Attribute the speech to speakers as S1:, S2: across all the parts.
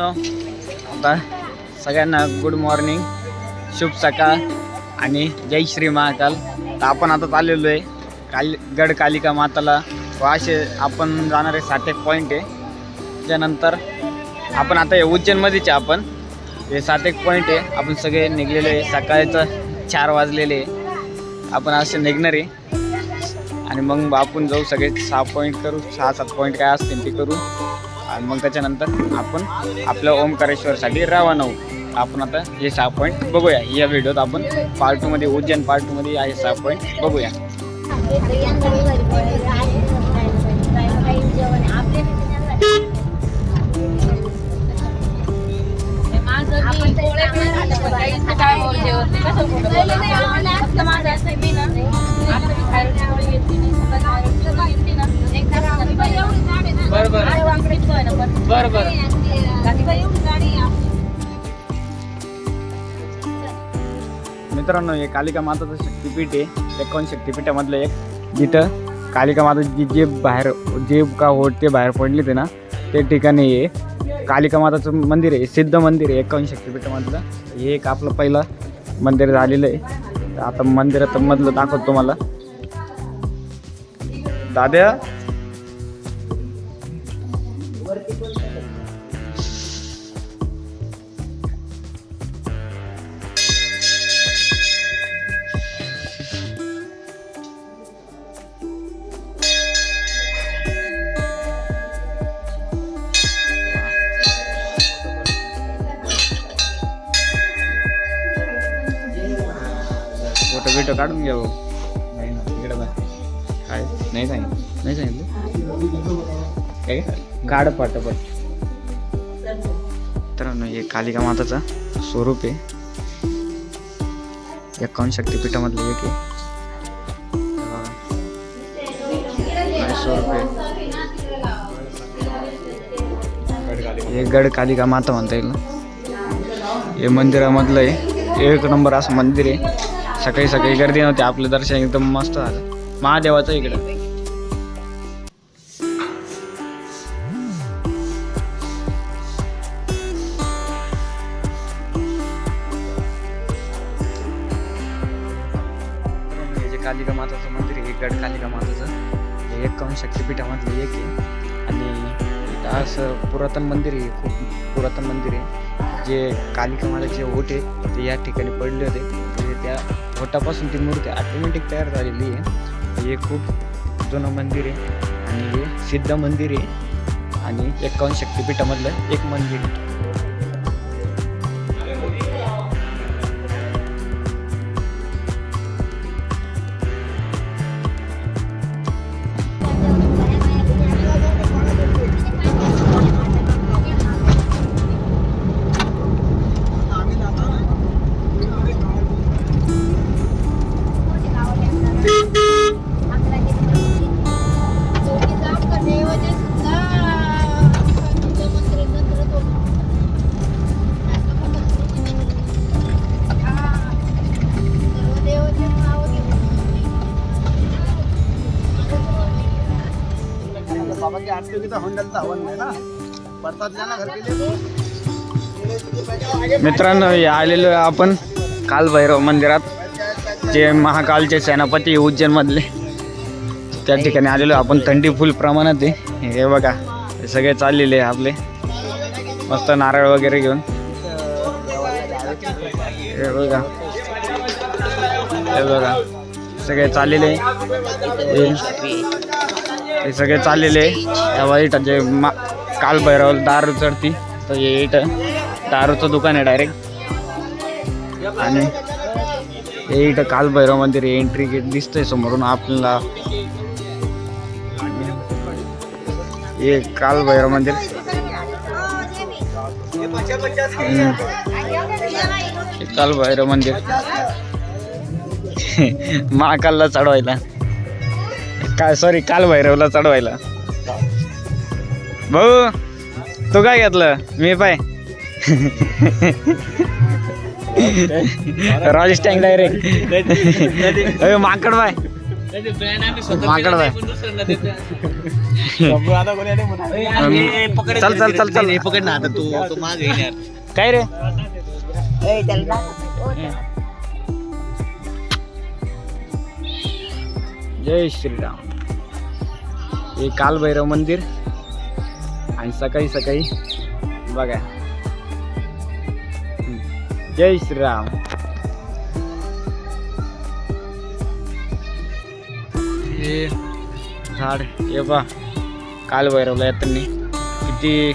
S1: मित्रांनो आता सगळ्यांना गुड मॉर्निंग शुभ सकाळ आणि जय श्री महाकाल. तर आपण आता चाललेलो आहे काली गड कालिका माताला. व असे आपण जाणारे सात एक पॉईंट आहे. त्यानंतर आपण आता हे उज्जैनमध्येच आहे आपण. हे सात एक पॉईंट आहे. आपण सगळे निघलेले आहे. सकाळचं चार वाजलेले आहे. आपण असे निघणार आहे. आणि मग आपण जाऊ सगळे सहा पॉईंट करू. सहा सात पॉईंट काय असतील ते करू. आणि मग त्याच्यानंतर आपण आपल्या ओमकारेश्वरसाठी रवाना होऊ. आपण आता हे सहा पॉईंट बघूया. या व्हिडिओत आपण पार्ट टूमध्ये उज्जैन पार्ट टूमध्ये आहे सहा पॉईंट बघूया. बरं बरं. मित्रांनो हे कालिका माताचं शक्तिपीठ आहे. एकावन्न शक्तिपीठामधलं एक? जिथं कालिका माता जी जे बाहेर जे का होत ते बाहेर पडले ते ना ते ठिकाणी आहे. कालिका माताचं मंदिर आहे सिद्ध मंदिर आहे एकावन्न शक्तिपीठामधलं? हे एक आपलं पहिलं मंदिर झालेलं आहे. तर आता मंदिरात मधलं दाखवतो तुम्हाला. दाद्या फोटो बिटो काढून घ्या भाऊ. नाही ना इकडे बघ. काय नाही सांगितलं नाही सांगितलं काय काढ पटापट मित्रांनो हे कालिका माताचं स्वरूप आहे. एकावन्न शक्तिपीठामधलं एक आहे. हे स्वरूप आहे. गड कालिका माता म्हणता येईल हे मंदिरामधलं आहे. एक नंबर असं मंदिर आहे. सकाळी सकाळी गर्दी नव्हती. आपलं दर्शन एकदम मस्त झालं. महादेवाचं इकडं. ठिकाणी पडले होते. म्हणजे त्या घोटापासून ती मूर्ती ऑटोमॅटिक तयार झालेली आहे. हे खूप जुनं मंदिर आहे. आणि हे सिद्ध मंदिर आहे. आणि एकावन्न शक्तिपीठामधलं एक मंदिर
S2: की आठ की तो हंडल तो हवन है ना. प्रसाद जाना घर के लिए
S1: मित्रांनो हे आलेलो आहे आपण कालभैरव मंदिरात जे महाकालचे सेनापती उज्जैनमधले त्या ठिकाणी आलेलो आपण थंडी फुल प्रमाणात आहे. हे बघा हे सगळे चाललेले आपले. मस्त नारळ वगैरे घेऊन. हे बघा. हे बघा सगळे चाललेले आहे. हे सगळे चाललेले आहे. त्या वाईट जे मा कालभैरव दारू चढती तर हे इथं दारूचं दुकान आहे डायरेक्ट आणि हे इथं कालभैरव मंदिर एंट्री गेट दिसतंय समोरून आपल्याला. हे काल कालभैरव मंदिर. काल भैरव कालभैरव मंदिर. महाकालला चढवायला. काय सॉरी काल भैरवला चढवायला. भाऊ तू काय घेतलं? मी पाय. राजेश टँक डायरेक्ट माकड बाय माकड
S2: बाय
S1: चल चल चल चल.
S2: पकड ना आता तू तू माग
S1: काय रे? जय श्रीराम. हे कालभैरव मंदिर. आणि सकाळी सकाळी बघा. जय श्रीराम. हे झाड हे बा कालभैरवला येताना किती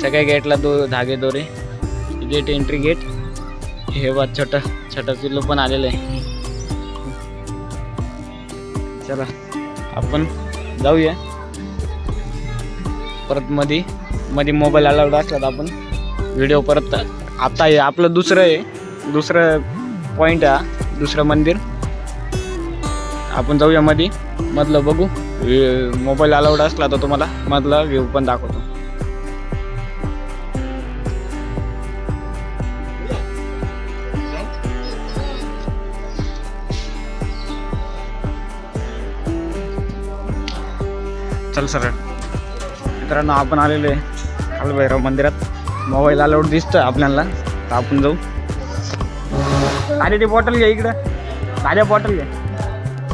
S1: सगळ्या गेटला दो धागे दोरे. Gate entry gate. हे बा छोटा छोटा पिल्लू पण आलेलं आहे. चला आपण जाऊया. परत मध्ये मध्ये मोबाईल अलाउड असला तर आपण. व्हिडिओ परत आता आहे आपलं दुसरं आहे. दुसरं पॉईंट आहे दुसरं मंदिर. आपण जाऊया मध्ये मधलं बघू. मोबाईल अलाउड असला तर तुम्हाला मधला व्ह्यू पण दाखवतो. चल सर। मित्रांनो आपण आलेलो आहे कालभैरव मंदिरात. मोबाईल अलाउड दिसतं आपल्याला. तर आपण जाऊ. अरे ती बॉटल घ्या इकडं. साध्या बॉटल घ्या.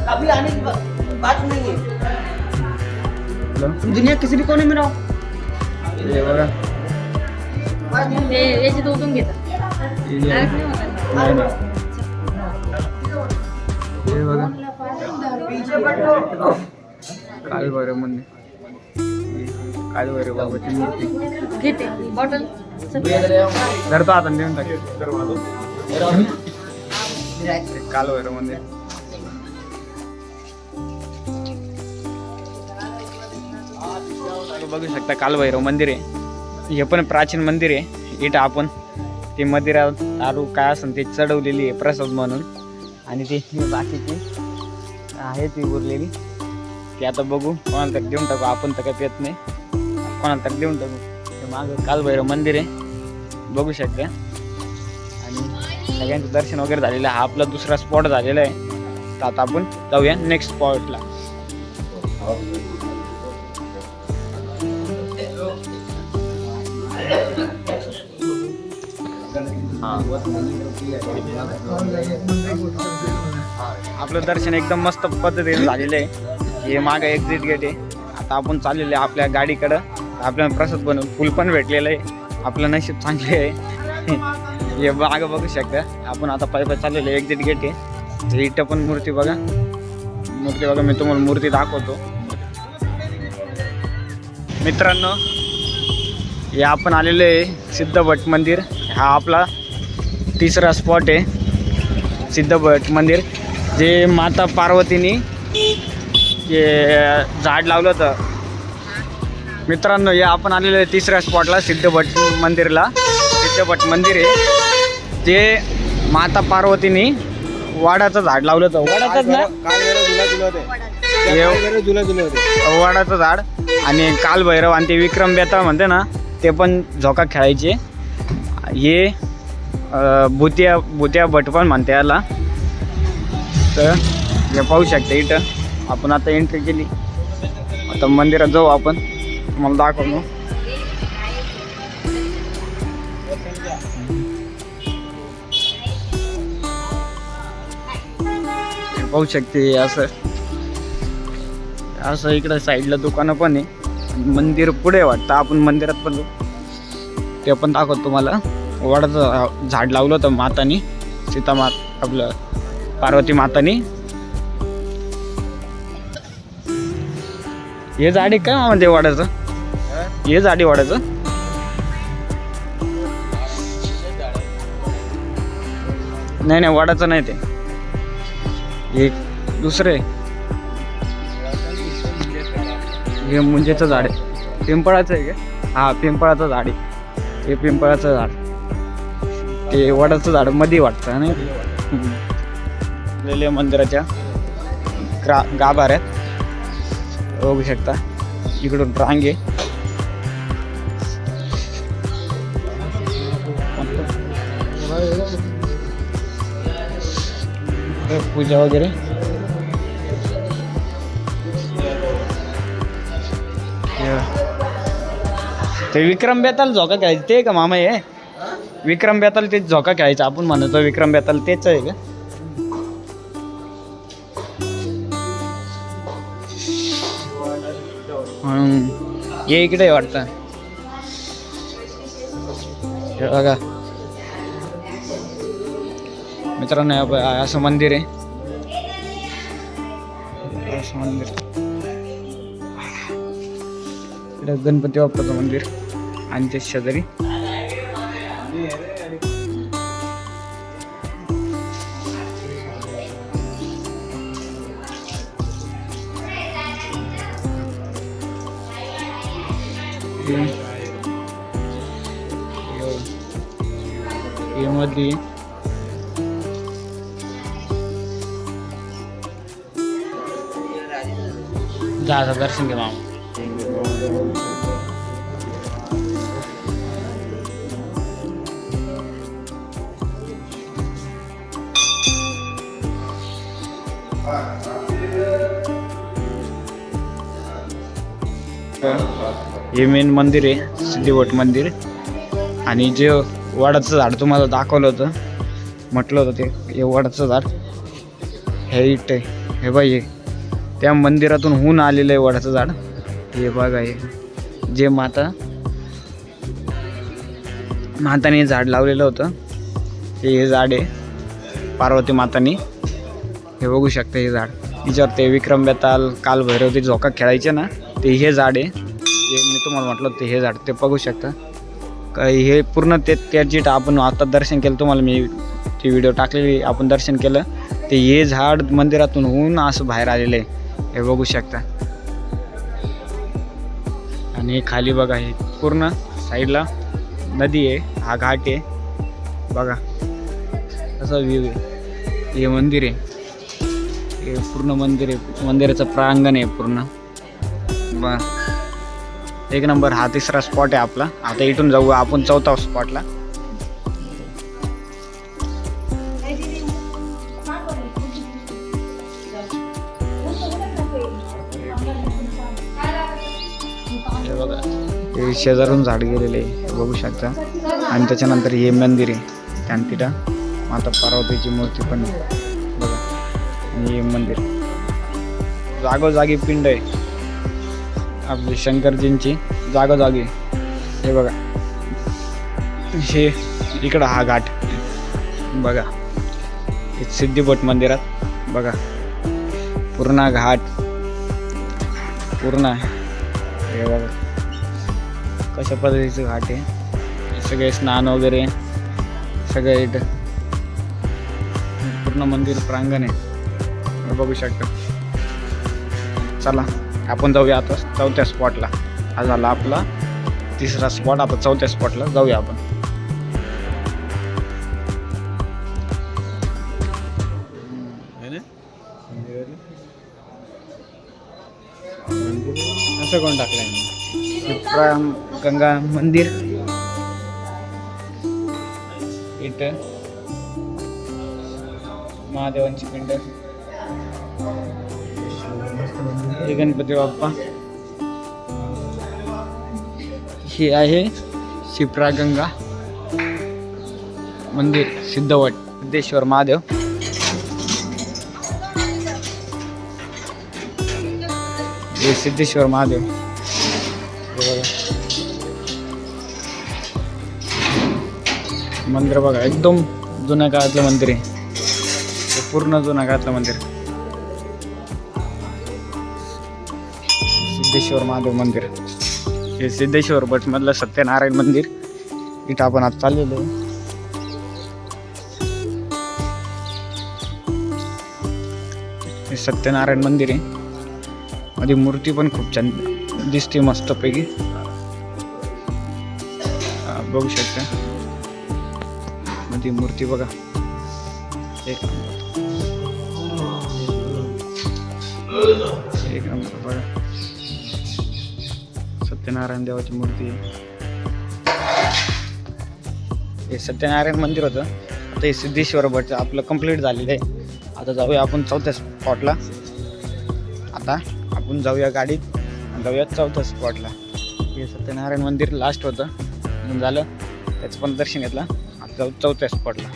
S3: अभी आने की बा- बात नहीं है दुनिया किसी भी कोने में रहो.
S1: हे बघा.
S4: ते याची दोघं घेतात
S1: हे
S4: डायरेक्ट नाही होत.
S1: नाही, नाही. हे बघा. कालभैरव मंदिर कालभैरव बाबाची मूर्ती.
S4: घेते. बॉटल
S1: धरतो आता देऊन टाक. कालभैरव मंदिर बघू शकता कालभैरव मंदिर आहे. हे पण प्राचीन मंदिर आहे. इथं आपण ते मंदिरात दारू काय असेल ते चढवलेली आहे प्रसाद म्हणून. आणि ते बाकीची आहे ती उरलेली. की आता बघू कोणाला तरी देऊन टाकू. आपण तर काही पेत नाही. कोणाला तरी देऊन टाकू. ते मागं कालभैरव मंदिर आहे. बघू शकता. आणि सगळ्यांचं दर्शन वगैरे झालेलं आहे. हा आपला दुसरा स्पॉट झालेला आहे. तर आता आपण जाऊया नेक्स्ट स्पॉटला आपलं दर्शन एकदम मस्त पद्धतीने झालेलं आहे. हे मागं एक्झिट गेट आहे. आता आपण चाललेलो आहे आपल्या गाडीकडं. आपल्याला प्रसाद बनवून फुल पण भेटलेलं आहे. आपलं नशीब चांगले आहे. हे मागं बघू शकता. आपण आता पाय पाय चाललेलं आहे एक्झिट गेट आहे. इथं पण मूर्ती बघा. मूर्ती बघा मी तुम्हाला मूर्ती दाखवतो. मित्रांनो हे आपण आलेलो आहे सिद्धभट मंदिर. हा आपला तिसरा स्पॉट आहे सिद्धभट मंदिर. जे माता पार्वतीने जे झाड लावलं होतं. मित्रांनो हे आपण आलेलो आहे तिसऱ्या स्पॉटला सिद्धभट मंदिरला. सिद्धभट मंदिर आहे. जे माता पार्वतीने वाडाचं झाड लावलं होतं. वाडाचंच ना वाडाचं झाड आणि कालभैरव आणि ते विक्रम बेताळ म्हणते ना ते पण झोका खेळायचे. हे भुतिया भुतिया भट पण म्हणते याला. तर हे पाहू शकता इथं. आपण आता एंट्री केली. आता मंदिरात जाऊ आपण. तुम्हाला दाखवतो. मग पाहू शकते असं. असं इकडं साईडला दुकानं पण आहे. मंदिर पुढे वाटतं. आपण मंदिरात पण ते पण दाखवतो तुम्हाला. वडाचं झाड लावलं होतं मातानी. सीता मात आपलं पार्वती मातानी. हे झाड काय म्हणते वडाचं हे? झाड वडाचं नाही नाही वडाचं नाही ते. हे दुसरे. हे मुंजेचं झाड आहे. पिंपळाचं आहे का? हा पिंपळाचं झाड आहे. हे पिंपळाचं झाड. ते वडाचं झाडमध्ये वाटतं नाही? लेले मंदिराच्या ग्रा गाभाऱ्यात. बघू शकता इकडून रांगे पूजा वगैरे ते विक्रम बेताल झोका खेळायचं ते का मामा आहे विक्रम बेताल तेच झोका खेळायचं आपण म्हणतो विक्रम बेताल तेच आहे का हे इकडे वाटतं. बघा. मित्रांनो असं मंदिर आहे. असं मंदिर. इकडे गणपती बाप्पाचं मंदिर आणि ते शेजारी. हे मध्ये जा दर्शन मामा. हे मेन मंदिर आहे सिद्धिवट मंदिर. आणि जे वडाचं झाड तुम्हाला दाखवलं होतं. म्हटलं होतं ते हे वडाचं झाड. हे इट आहे हे बाई हे. त्या मंदिरातून होऊन आलेलं आहे वडाचं झाड. हे बघा हे. जे माता माताने झाड लावलेलं होतं. ते हे झाड आहे. पार्वती मातानी. हे बघू शकता हे झाड. तिच्यावर ते विक्रम बेताल काल भैरव ते झोका खेळायचे ना ते हे झाड आहे. जे मी तुम्हाला म्हटलं होतं ते हे झाड ते बघू शकता. काही हे पूर्ण ते त्याची आपण आता दर्शन केलं तुम्हाला मी ती व्हिडिओ टाकलेली आपण दर्शन केलं. ते हे झाड मंदिरातून होऊन असं बाहेर आलेलं आहे. हे बघू शकता. आणि खाली बघा हे पूर्ण साईडला नदी आहे हा घाट आहे. बघा असा व्ह्यू आहे. हे मंदिर आहे. हे पूर्ण मंदिर आहे. मंदिराचं प्रांगण आहे पूर्ण. बा एक नंबर हा तिसरा स्पॉट आहे आपला. आता इथून जाऊ आपण चौथा स्पॉटला हे शेजारून झाड गेलेले बघू शकता. आणि त्याच्यानंतर हे मंदिर आहे आणि तिथं माता पार्वतीची मूर्ती पण आहे. बघा आणि हे मंदिर. जागोजागी पिंड आहे. आपली शंकरजींची जागोजागी. हे बघा. हे इकडं हा घाट. बघा. हे सिद्धिपट मंदिरात. बघा. पूर्ण घाट. पूर्ण. हे बघा. कशा पद्धतीचं घाट आहे? सगळे स्नान वगैरे. सगळे इथं. पूर्ण मंदिर प्रांगण आहे. बघू शकता. चला. आपण जाऊया आता चौथ्या स्पॉटला हा झाला आपला तिसरा स्पॉट आता चौथ्या स्पॉटला जाऊया आपण. असं कोण टाकलंय? शिप्राम गंगा मंदिर. इथं महादेवांची पिंड. श्री गणपती बाप्पा. हे आहे शिप्रा गंगा मंदिर सिद्धवट सिद्धेश्वर महादेव. हे सिद्धेश्वर महादेव. मंदिर बघा एकदम जुन्या काळातलं मंदिर आहे. पूर्ण जुन्या काळातलं मंदिर. सिद्धेश्वर महादेव मंदिर. हे सिद्धेश्वर भटमधलं सत्यनारायण मंदिर. इथं आपण आज चाललेलो आहे. हे सत्यनारायण मंदिर आहे. मध्ये मूर्ती पण खूप छान दिसते मस्तपैकी. बघू शकता. मध्ये मूर्ती बघा. एक नंबर. एक नंबर बघा. सत्यनारायण देवाची मूर्ती. आहे हे सत्यनारायण मंदिर होतं. आता हे सिद्धेश्वर भट आपलं कंप्लीट झालेलं आहे. आता जाऊया आपण चौथ्या स्पॉटला आता आपण जाऊया गाडीत. जाऊया चौथ्या स्पॉटला हे सत्यनारायण मंदिर लास्ट होतं. म्हणून झालं. त्याचं पण दर्शन घेतलं. आता जाऊ चौथ्या स्पॉटला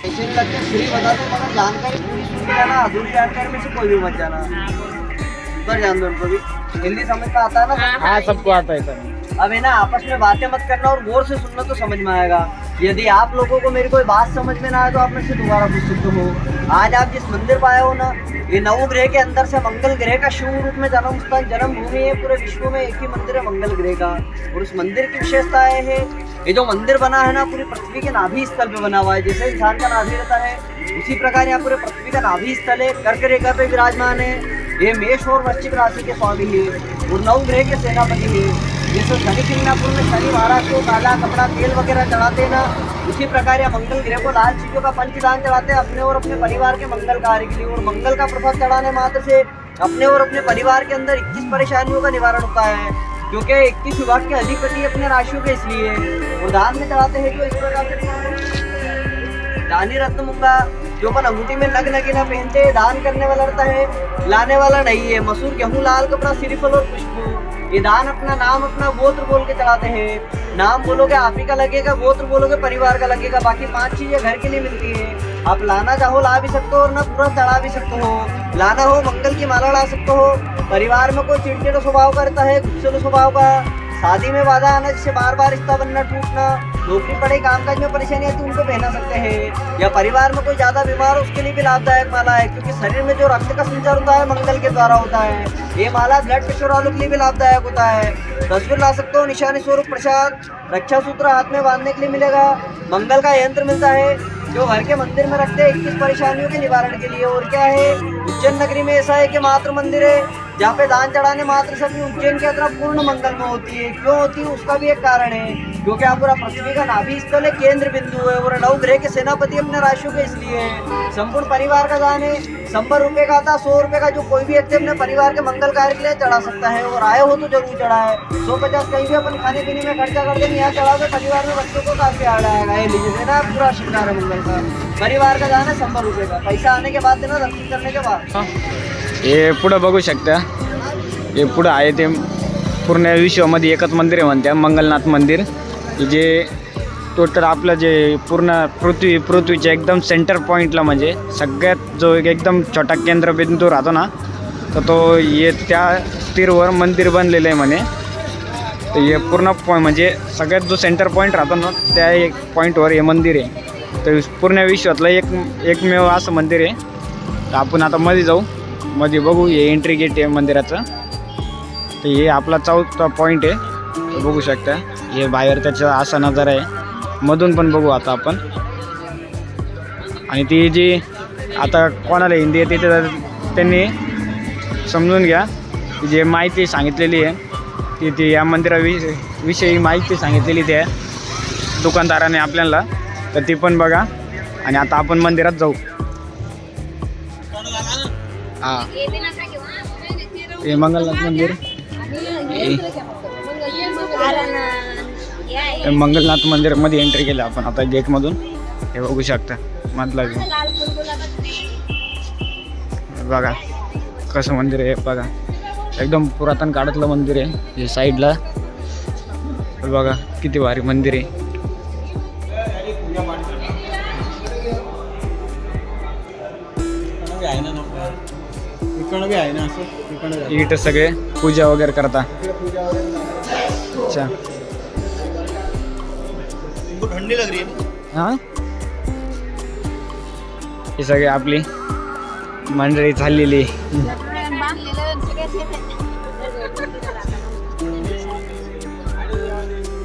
S3: हिंदी समझ में आता ना?
S1: हा सबको आता है सर
S3: अब है ना, आपस में बातें मत करना और गौर से सुनना तो समझ में आएगा। यदि आप लोगों को मेरी कोई बात समझ में ना आए तो आप मेरे से दोबारा पूछ सकते हो। आज आप जिस मंदिर पर आए हो ना, ये नवग्रह के अंदर से मंगल ग्रह का शिव रूप में जन्म स्थान जन्म भूमि है, पूरे विश्व में एक ही मंदिर है, मंगल ग्रह का। और उस मंदिर की विशेषताएँ है, ये जो मंदिर बना है ना, पूरी पृथ्वी के नाभि स्थल पे बना हुआ है। जैसे इंसान का नाभि रहता है, उसी प्रकार यहाँ पूरे पृथ्वी का नाभि स्थल है, कर्क रेखा पे विराजमान है। ये मेष और वृश्चिक राशि के स्वामी है, और नौ ग्रह के सेनापति है। जैसे शनि सिंगापुर में शनि महाराज को काला कपड़ा, तेल वगैरह चढ़ाते हैं ना, उसी प्रकार या मंगल ग्रह को लाल चीज़ों का पंचदान चढ़ाते हैं अपने और अपने परिवार के मंगल कार्य के लिए। और मंगल का प्रभाव चढ़ाने मात्र से अपने और अपने परिवार के अंदर 21 परेशानियों का निवारण होता है, क्योंकि 21 विभाग के अधिपति अपने राशियों के इसलिए। दान में चढ़ाते हैं जो इस प्रकार दानी रत्न मुंगा, जो अपन अंगूठी में नग नगी ना पहनते, दान करने वाला रहता है, लाने वाला नहीं है। मसूर, गेहूँ, लाल कपड़ा श्रीफल और पुष्प ये दान अपना नाम अपना गोत्र बोल के चलाते हैं। नाम बोलोगे आप ही का लगेगा, गोत्र बोलोगे परिवार का लगेगा, बाकी पाँच चीज़ें घर के लिए मिलती है। आप लाना चाहो ला भी सकते हो और ना पूरा चढ़ा भी सकते हो। लाना हो, मंगल की माला ला सकते हो। परिवार में कोई चिड़चिड़ स्वभाव करता है, गुस्से स्वभाव का। शादी में बाधा आना जिससे बार बार रिश्ता बनना, टूटना नौकरी पड़े, कामकाज में परेशानी आती है उनको पहना सकते हैं। या परिवार में कोई ज़्यादा बीमार हो उसके लिए भी लाभदायक माला है, क्योंकि शरीर में जो रक्त का संचार होता है, मंगल के द्वारा होता है। ये माला ब्लड प्रेशर वालों के लिए भी लाभदायक होता है। तस्वीर ला सकते हो, निशानी स्वरूप प्रसाद रक्षा सूत्र हाथ में बांधने के लिए मिलेगा। मंगल का यंत्र मिलता है, जो घर के मंदिर में रखते हैं, इक्कीस परेशानियों के निवारण के लिए। और क्या है? उज्जैन नगरी में ऐसा है कि मात्र मंदिर है, जहाँ पे दान चढ़ाने मात्र से अपनी उज्जैन की यात्रा पूर्ण मंगल में होती है। क्यों होती है? उसका भी एक कारण है, क्योंकि आप पूरा पृथ्वी का नाभि स्थल है केंद्र बिंदु है और नौ ग्रह के सेनापति अपने राशियों के इसलिए है। संपूर्ण परिवार का दान है संबर रुपए का था, सौ रुपए का जो कोई भी व्यक्ति अपने परिवार के मंगल कार्य के लिए चढ़ा सकता है और आए हो तो ज़रूर चढ़ाए सौ पचास कहीं भी अपन खाने पीने में खर्चा कर देंगे, यहाँ चढ़ा के परिवार में बच्चों को काफ़ी आड़ आएगा। ये लीजिए देना पूरा शिकार है मंगल का। परिवार का दान है संबर रुपए का। पैसा आने के बाद देना दर्शन करने के बाद।
S1: हे. पुढं बघू शकता. हे पुढं आहे ते पूर्ण विश्वामध्ये एकच मंदिर आहे म्हणत्या मंगलनाथ मंदिर. जे टोटल आपलं जे पूर्ण पृथ्वी पृथ्वीच्या एकदम सेंटर पॉईंटला म्हणजे सगळ्यात जो एक एकदम छोटा केंद्रबिंदू राहतो ना तर तो ये त्या स्थिरवर मंदिर बनलेलं आहे म्हणे. तर हे पूर्ण पॉईंट म्हणजे सगळ्यात जो सेंटर पॉईंट राहतो ना त्या एक पॉईंटवर हे मंदिर आहे. तर पूर्ण विश्वातलं एक एकमेव असं मंदिर आहे. तर आपण आता मध्ये जाऊ. मध्ये बघू हे एंट्री गेट आहे मंदिराचं. तर हे आपला चौथा पॉईंट आहे. तर बघू शकता. हे बाहेर त्याचा असा नजारा आहे. मधून पण बघू आता आपण. आणि ती जी आता कोणाला हिंदी येते तर त्यांनी समजून घ्या. जे माहिती सांगितलेली आहे ती ती या मंदिराविषयी विषयी माहिती सांगितलेली त्या दुकानदाराने आपल्याला. तर ती पण बघा. आणि आता आपण मंदिरात जाऊ. हां. हे मंगलनाथ मंदिर. हे. मंगलनाथ मंदिरमध्ये एंट्री केलं आपण. आता गेटमधून हे बघू शकता. मधला. बघा. कसं मंदिर आहे बघा. एकदम पुरातन काळातलं मंदिर आहे. हे साईडला बघा किती भारी मंदिर आहे.
S2: बी आहे ना असं? इकडं.
S1: इथं सगळे पूजा वगैरे करता.
S2: पूजा वगैरे.
S1: अच्छा.
S2: इनको ठंडी लग रही है?
S1: हां ही सगळी आपली मंडळी चाललेली.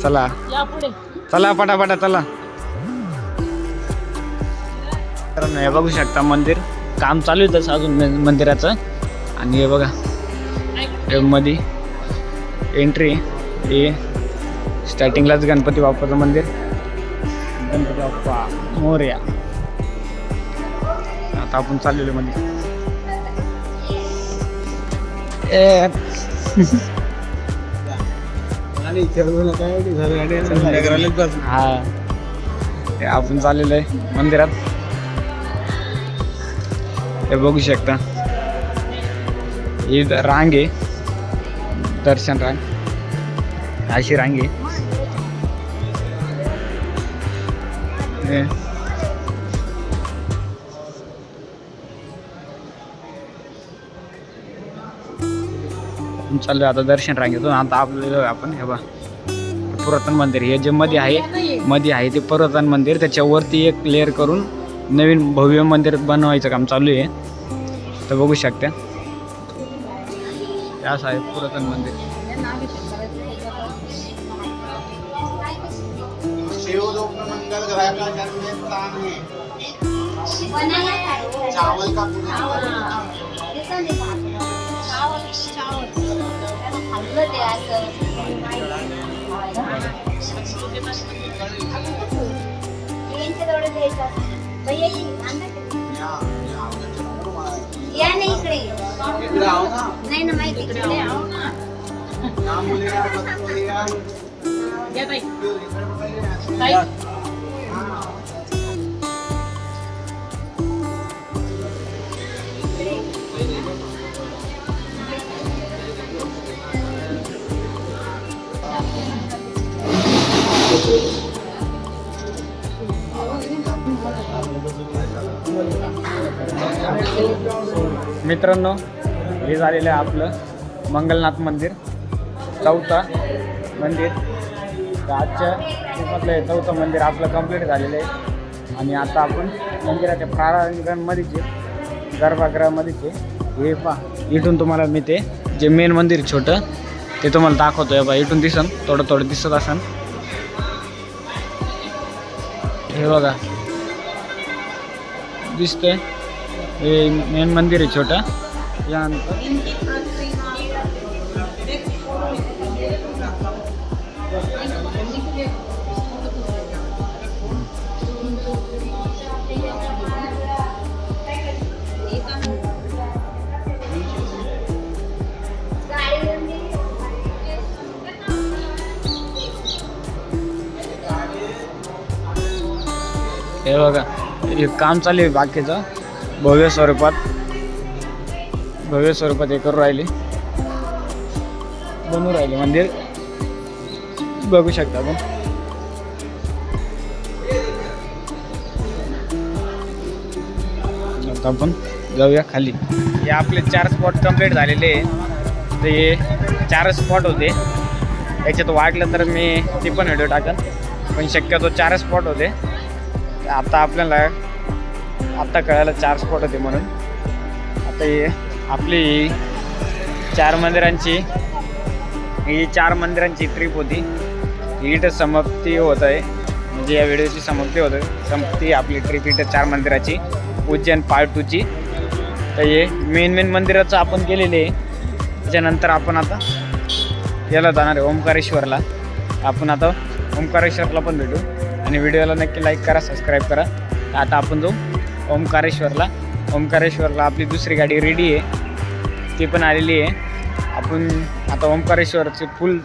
S1: चला. चला पटापटा चला. तर हे बघू शकता मंदिर. काम चालू आहे तसं अजून मंदिराचं. आणि हे बघा मध्ये एंट्री हे स्टार्टिंगलाच गणपती बाप्पाचं मंदिर. गणपती बाप्पा मोरया. आता आपण चाललेलो मध्ये. हा. हे आपण चाललेलो आहे मंदिरात. हे बघू शकता. ही रांग आहे. दर्शन रांग. अशी रांग हे. चालू आता दर्शन रांगेतून आता आपलं आपण. हे बा पुरातन मंदिर. हे जे मध्ये आहे मध्ये आहे ते पुरातन मंदिर. त्याच्यावरती एक लेअर करून नवीन भव्य मंदिर बनवायचं काम चालू आहे तर बघू शकता हे असं आहे पुरातन मंदिर
S2: का चावल का
S5: या नाही इकडे. नाही. ना माहिती इकडे
S4: या. ताई ताई
S1: मित्रांनो हे झालेलं आहे आपलं मंगलनाथ मंदिर. चौथा मंदिर. तर आजच्या दिवसातलं हे चौथं मंदिर आपलं कंप्लीट झालेलं आहे. आणि आता आपण मंदिराच्या प्रांगणमध्येच आहे. गर्भगृहामध्येच आहे. हे पा इथून तुम्हाला मी ते जे मेन मंदिर छोटं ते तुम्हाला दाखवतो आहे बा इथून दिसन थोडं थोडं दिसत असन. हे बघा. दिसतंय. हे मेन मंदिर आहे छोटा यानंतर हे बघा हे काम चालू आहे बाकीचं. भव्य स्वरूपात भव्य स्वरूपात हे करू राहिले. बनू राहिले मंदिर. बघू शकता आपण. आता आपण जाऊया खाली. हे आपले चार स्पॉट कंप्लीट झालेले आहे ते चार स्पॉट होते. याच्यात वाटलं तर मी ते पण व्हिडिओ टाकन. पण शक्यतो चार स्पॉट होते. आता आपल्याला आत्ता कळायला चार स्पॉट होते म्हणून. आता हे आपली चार मंदिरांची ही चार मंदिरांची ट्रिप होती. ही इथं समाप्ती होत आहे. म्हणजे या व्हिडिओची समाप्ती होत आहे. समाप्ती आपली ट्रिप इथं चार मंदिराची उज्जैन पार्ट टूची तर हे मेन मेन मंदिराचं आपण केलेले आहे. त्याच्यानंतर आपण आता याला जाणार आहे ओंकारेश्वरला. आपण आता ओंकारेश्वरला पण भेटू. आणि व्हिडिओला नक्की लाईक करा सबस्क्राईब करा. आता आपण जाऊ. ओंकारेश्वरला. ओंकारेश्वरला आपली दुसरी गाडी रेडी आहे. ती पण आलेली आहे. आपण आता ओंकारेश्वरचे फुल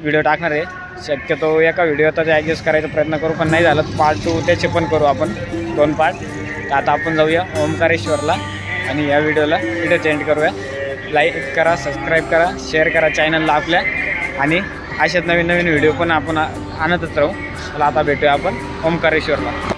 S1: व्हिडिओ टाकणार आहे. शक्यतो एका व्हिडिओतच ॲडजस्ट करायचा प्रयत्न करू पण नाही झालं पार्ट टू त्याचे पण करू आपण. दोन पार्ट तर आता आपण जाऊया ओंकारेश्वरला आणि या व्हिडिओला व्हिडिओ चेंज करूया. लाईक करा सबस्क्राईब करा शेअर करा चॅनलला आपल्या. आणि अशाच नवीन नवीन व्हिडिओ पण आपण आणतच राहू. चला आता भेटूया आपण ओंकारेश्वरला.